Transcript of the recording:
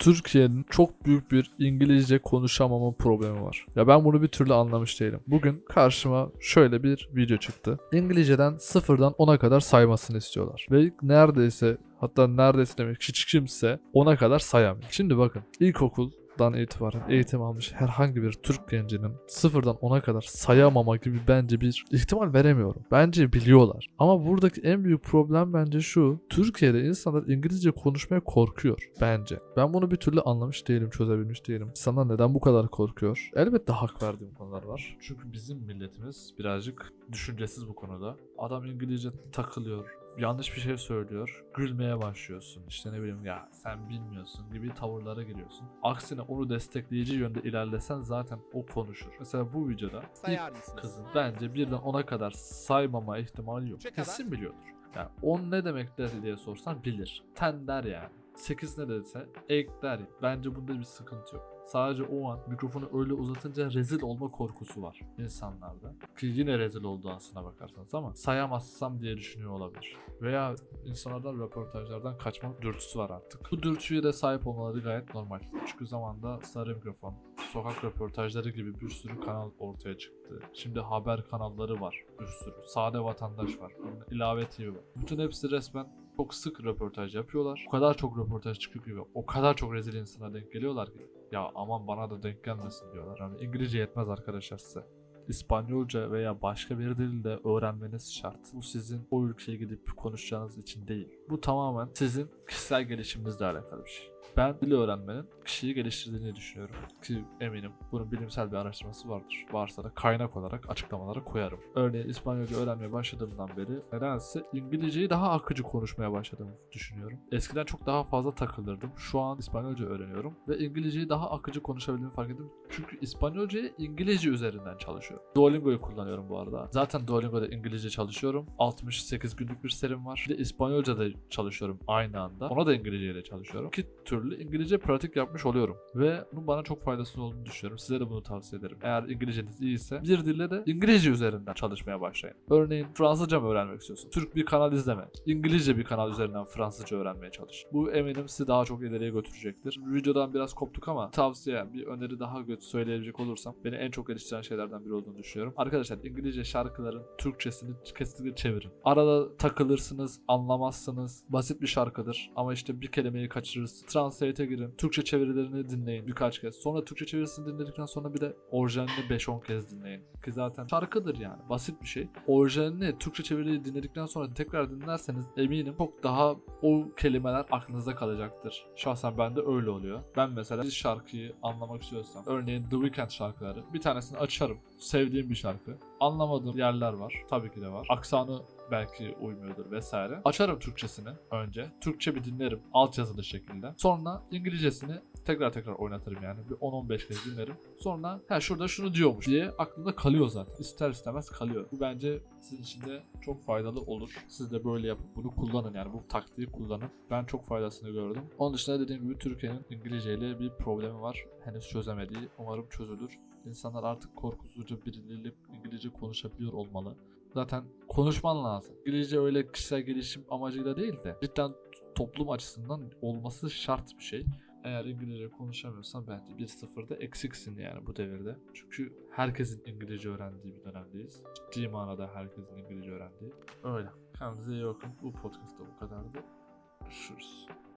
Türkiye'nin çok büyük bir İngilizce konuşamama problemi var. Ya ben bunu bir türlü anlamış değilim. Bugün karşıma şöyle bir video çıktı. İngilizceden sıfırdan 10'a kadar saymasını istiyorlar. Ve neredeyse hatta neredeyse demek hiç kimse 10'a kadar sayamıyor. Şimdi bakın ilkokul dan itibaren eğitim almış herhangi bir Türk gencinin sıfırdan 10'a kadar sayamama gibi bence bir ihtimal veremiyorum. Bence biliyorlar. Ama buradaki en büyük problem bence şu. Türkiye'de insanlar İngilizce konuşmaya korkuyor bence. Ben bunu bir türlü anlamış değilim, çözebilmiş değilim. İnsanlar neden bu kadar korkuyor? Elbette hak verdiğim konular var. Çünkü bizim milletimiz birazcık düşüncesiz bu konuda. Adam İngilizce takılıyor, yanlış bir şey söylüyor. Gülmeye başlıyorsun. İşte ne bileyim ya sen bilmiyorsun gibi tavırlara giriyorsun. Aksine onu destekleyici yönde ilerlesen zaten o konuşur. Mesela bu videoda mısınız? kızın bence birden 10'a kadar saymama ihtimali yok. Kesin biliyordur. Yani 10 ne demek der diye sorsan bilir. 10 der yani. 8 ne dese 8 der. Bence bunda bir sıkıntı yok. Sadece o an mikrofonu öyle uzatınca rezil olma korkusu var insanlarda. Ki yine rezil oldu aslına bakarsanız ama sayamazsam diye düşünüyor olabilir. Veya insanlardan röportajlardan kaçma dürtüsü var artık. Bu dürtüye de sahip olmaları gayet normal. Çünkü zamanda sarı mikrofon, sokak röportajları gibi bir sürü kanal ortaya çıktı. Şimdi haber kanalları var bir sürü. Sade vatandaş var. İlave TV var. Bütün hepsi resmen çok sık röportaj yapıyorlar. O kadar çok röportaj çıkıyor ki o kadar çok rezil insana denk geliyorlar ki. Ya aman bana da denk gelmesin diyorlar. Yani İngilizce yetmez arkadaşlar size. İspanyolca veya başka bir dil de öğrenmeniz şart. Bu sizin o ülkeye gidip konuşacağınız için değil. Bu tamamen sizin kişisel gelişiminizle alakalı bir şey. Ben dil öğrenmenin kişiyi geliştirdiğini düşünüyorum. Ki eminim bunun bilimsel bir araştırması vardır. Varsa da kaynak olarak açıklamalara koyarım. Örneğin İspanyolca öğrenmeye başladığımdan beri nedense İngilizceyi daha akıcı konuşmaya başladığımı düşünüyorum. Eskiden çok daha fazla takılırdım. Şu an İspanyolca öğreniyorum ve İngilizceyi daha akıcı konuşabildiğimi fark ettim. Çünkü İspanyolcayı İngilizce üzerinden çalışıyorum. Duolingo'yu kullanıyorum bu arada. Zaten Duolingo'da İngilizce çalışıyorum. 68 günlük bir serim var. Bir de İspanyolca da çalışıyorum aynı anda. Ona da İngilizce ile çalışıyorum. İki türlü İngilizce pratik yapmış oluyorum. Ve bunun bana çok faydası olduğunu düşünüyorum. Size de bunu tavsiye ederim. Eğer İngilizceniz iyiyse bir dille de İngilizce üzerinden çalışmaya başlayın. Örneğin Fransızca mı öğrenmek istiyorsun? Türk bir kanal izleme. İngilizce bir kanal üzerinden Fransızca öğrenmeye çalış. Bu eminim sizi daha çok ileriye götürecektir. Videodan biraz koptuk ama tavsiye, bir öneri daha söyleyebilecek olursam beni en çok geliştiren şeylerden biri olduğunu düşünüyorum. Arkadaşlar İngilizce şarkıların Türkçesini kesinlikle çevirin. Arada takılırsınız, anlamazsınız. Basit bir şarkıdır ama işte bir kelimeyi kaçırırsınız. Translate'e girin. Türkçe çevirilerini dinleyin birkaç kez. Sonra Türkçe çevirisini dinledikten sonra bir de orijinalini 5-10 kez dinleyin. Ki zaten şarkıdır yani. Basit bir şey. Orijinalini Türkçe çeviriyi dinledikten sonra tekrar dinlerseniz eminim çok daha o kelimeler aklınızda kalacaktır. Şahsen bende öyle oluyor. Ben mesela bir şarkıyı anlamak istiyorsam örneğin The Weeknd şarkıları bir tanesini açarım. Sevdiğim bir şarkı. Anlamadığım yerler var. Tabii ki de var. Aksanı belki uymuyordur vesaire. Açarım Türkçesini önce. Türkçe bir dinlerim altyazılı şekilde. Sonra İngilizcesini tekrar tekrar oynatırım yani. Bir 10-15 kez dinlerim. Sonra ha şurada şunu diyormuş diye aklımda kalıyor zaten. İster istemez kalıyor. Bu bence sizin için de çok faydalı olur. Siz de böyle yapıp bunu kullanın yani bu taktiği kullanın. Ben çok faydasını gördüm. Onun dışında dediğim gibi Türkiye'nin İngilizce ile bir problemi var. Henüz çözemediği. Umarım çözülür. İnsanlar artık korkusuzca birileriyle İngilizce konuşabiliyor olmalı. Zaten konuşman lazım. İngilizce öyle kişisel gelişim amacıyla değil de cidden toplum açısından olması şart bir şey. Eğer İngilizce konuşamıyorsan bence bir sıfırda eksiksin yani bu devirde. Çünkü herkesin İngilizce öğrendiği bir dönemdeyiz. Ciddi manada herkesin İngilizce öğrendiği. Öyle. Kendinize iyi bakın. Bu podcast da bu kadardı. Görüşürüz.